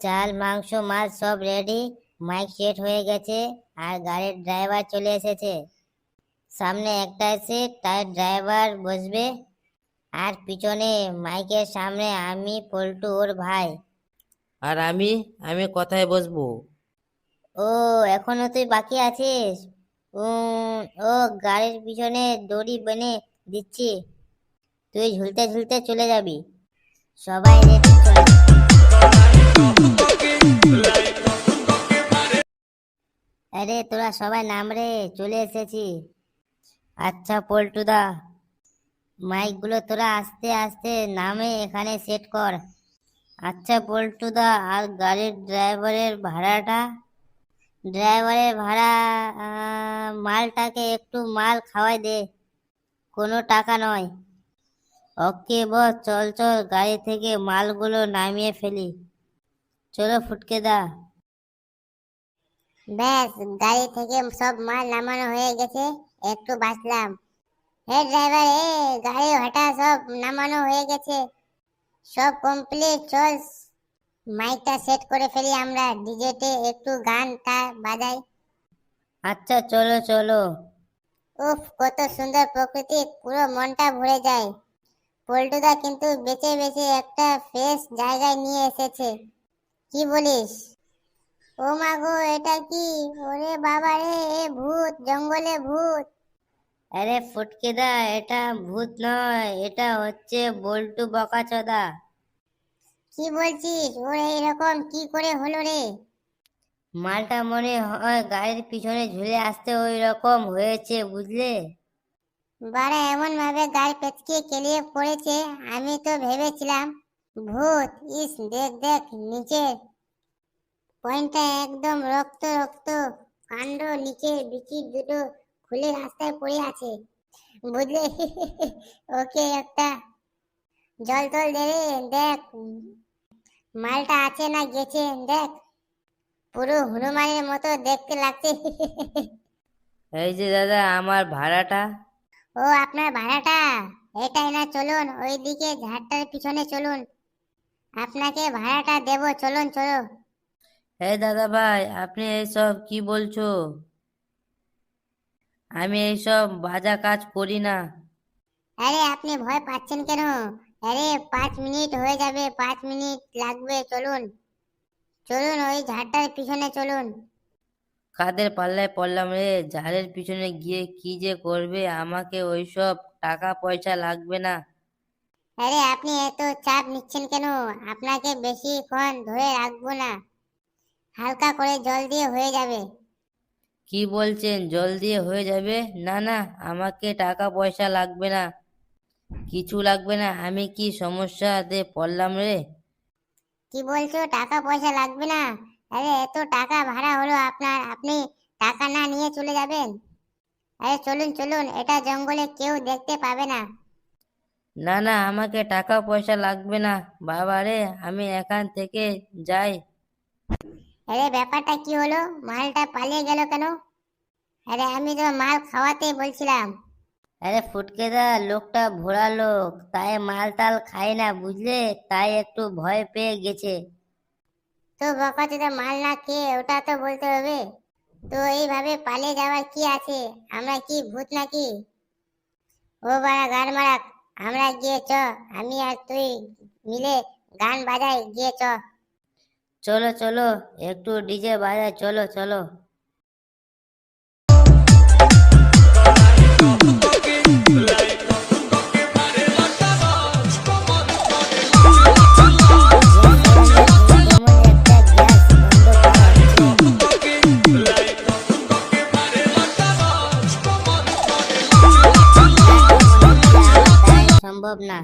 চাল মাংস মাছ সব রেডি মাইক সেট হয়ে গেছে আর গাড়ির ড্রাইভার চলে এসেছে। সামনে একটা সিট তার ড্রাইভার বসবে। আর পিছনে মাইকের সামনে আমি পল্টু ওর ভাই। আর আমি আমি কোথায় বসবো। ও এখনও তুই বাকি আছিস? ও গাড়ির পিছনে দড়ি বেঁধে দিচ্ছি। তুই ঝুলতে ঝুলতে চলে যাবি। সবাই রেডি চল। আরে তোরা সবাই নাম রে, চলে এসেছি। আচ্ছা পল্টুদা, মাইকগুলো তোরা আস্তে আস্তে নামে এখানে সেট কর। আচ্ছা পল্টুদা, আর গাড়ির ড্রাইভারের ভাড়াটা? ড্রাইভারের ভাড়া মালটাকে একটু মাল খাওয়াই দে। কোনো টাকা নয়। ওকে বস, চল চল, গাড়ি থেকে মালগুলো নামিয়ে ফেলি। চলো ফুটকে দা। ব্যাস গাড়ি থেকে সব মাল নামানো হয়ে গেছে একটু বাঁচলাম। হে ড্রাইভার এ গাড়ি হটা সব নামানো হয়ে গেছে। সব কমপ্লিট চল। মাইকটা সেট করে ফেলি আমরা ডিজেতে একটু গানটা বাজাই। আচ্ছা চলো চলো। উফ কত সুন্দর প্রকৃতি পুরো মনটা ভরে যায়। পল্টুদা কিন্তু বেঁচে বেঁচে একটা ফ্রেশ জায়গায় নিয়ে এসেছে। কি বলিস? ও মা গো এটা কি? ওরে বাবা রে এ ভূত জঙ্গলে ভূত। আরে ফুটকেদা এটা ভূত নয় এটা হচ্ছে বল্টু বকাচোদা। কি বলছিস? ওরে এরকম কি করে হলো রে? মালটা মনে হয় গাড়ির পিছনে ঝুলে আসতে ওই রকম হয়েছে বুঝলে? বাড়া এমন ভাবে গাড়ি পেঁচকে কেলিয়ে পড়েছে আমি তো ভেবেছিলাম ভূত ইস দেখ দেখ নিচে। পয়েন্টটা একদম রক্ত রক্ত কাণ্ড নিচে বিচি দুটো খুলে রাস্তায় পড়ে আছে। বুঝলে? ওকে একটা জল টল দেবে দেখ। মালটা আছে না গেছে দেখ। পুরো হনুমানের মতো দেখতে লাগছে। এই যে দাদা আমার ভাড়াটা। ও আপনার ভাড়াটা? এটাই না চলুন ওইদিকে ঝাড়টার পিছনে চলুন। আপনাকে ভাড়াটা দেবো চলুন চলো। এই দাদা ভাই আপনি এইসব কি বলছো? আমি এইসব বাজা কাজ করি না। আরে আপনি ভয় পাচ্ছেন কেন? আরে পাঁচ মিনিট হয়ে যাবে পাঁচ মিনিট লাগবে চলুন। চলুন ওই ঝাড়টার পিছনে চলুন। কাদের পাল্লায় পড়লাম রে? ঝাড়ের পিছনে গিয়ে কি যে করবে? আমাকে ওইসব টাকা পয়সা লাগবে না। আরে আপনি এত চাপ নিচ্ছেন কেন? আপনাকে বেশিক্ষণ ধরে রাখব না। হালকা করে জল দিয়ে হয়ে যাবে। কি বলছেন? জল দিয়ে হয়ে যাবে? না না আমাকে টাকা পয়সা লাগবে না। কিছু লাগবে না। আমি কি সমস্যাতে পড়লাম রে? কি বলছো? টাকা পয়সা লাগবে না? আরে এত টাকা ভাড়া হলো আপনার। আপনি টাকা না নিয়ে চলে যাবেন? আরে চলুন চলুন এটা জঙ্গলে কেউ দেখতে পাবে না। না না আমাকে টাকা পয়সা লাগবে না। বাবা রে আমি এখান থেকে যাই। আরে ব্যাপারটা কি হলো? মালটা পালিয়ে গেল কেন? আরে আমি তো মাল খাওয়াতে বলছিলাম। আরে ফুটকেদা লোকটা ভোড়া লোক। তাই মাল টাল খায় না বুঝলে? তাই একটু ভয় পেয়ে গেছে। তো বকাচোদা মাল না খেয়ে ওটা তো বলতে হবে। তো এইভাবে পালিয়ে যাওয়ার কি আছে? আমরা কি ভূত নাকি? ও বাড়া গান মারা আমরা গিয়ে চ আমি আর তুই মিলে গান বাজাই গিয়ে চ চলো চলো, একটু ডিজে বাজাই, চলো চলো। সম্ভব না।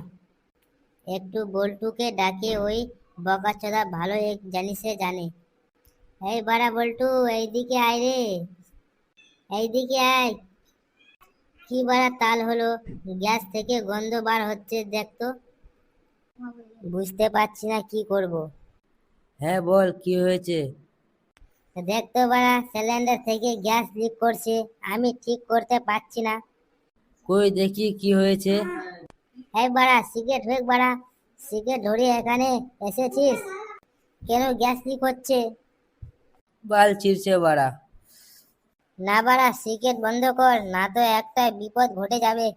একটু বল্টুকে ডাকে ওই বকাচোদা ভালো এক জানিসে জানে। এই বাড়া বল্টু এইদিকে আয় রে। এইদিকে আয়। কি বাড়া তাল হলো? গ্যাস থেকে গন্ধ বার হচ্ছে দেখতো বুঝতে পারছি না কি করব। হ্যাঁ বল কি হয়েছে? দেখতো বাড়া সিলিন্ডার থেকে গ্যাস লিক করছে। আমি ঠিক করতে পারছি না। কই দেখি কি হয়েছে? বাড়া সিগারেট হয়ে বাড়া সিগারেট ধরে এখানে এসেছিস? কেন গ্যাস লিক হচ্ছে বাল চিরছে বাড়া। না বাড়া সিগারেট বন্ধ কর না তো একটা বিপদ ঘটে যাবে।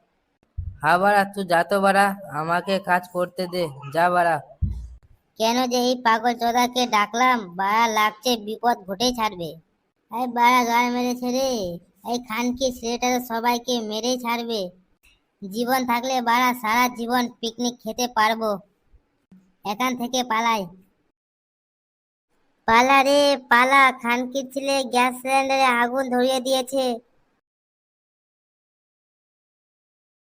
হা বাড়া তুই যা তো বাড়া আমাকে কাজ করতে দে যা বাড়া। কেন যে এই পাগল চোদাকে ডাকলাম বাড়া লাগছে বিপদ ঘটে ছাড়বে। এই বাড়া গাল মেরেছে রে এই খানকি ছেলেটা সবাইকে মেরেই ছাড়বে। জীবন থাকলে বাড়া সারা জীবন পিকনিক খেতে পারব। এখান থেকে পালাই। পালা রে, পালা। খানকির ছেলে গ্যাস সিলিন্ডারে আগুন ধরিয়ে দিয়েছে।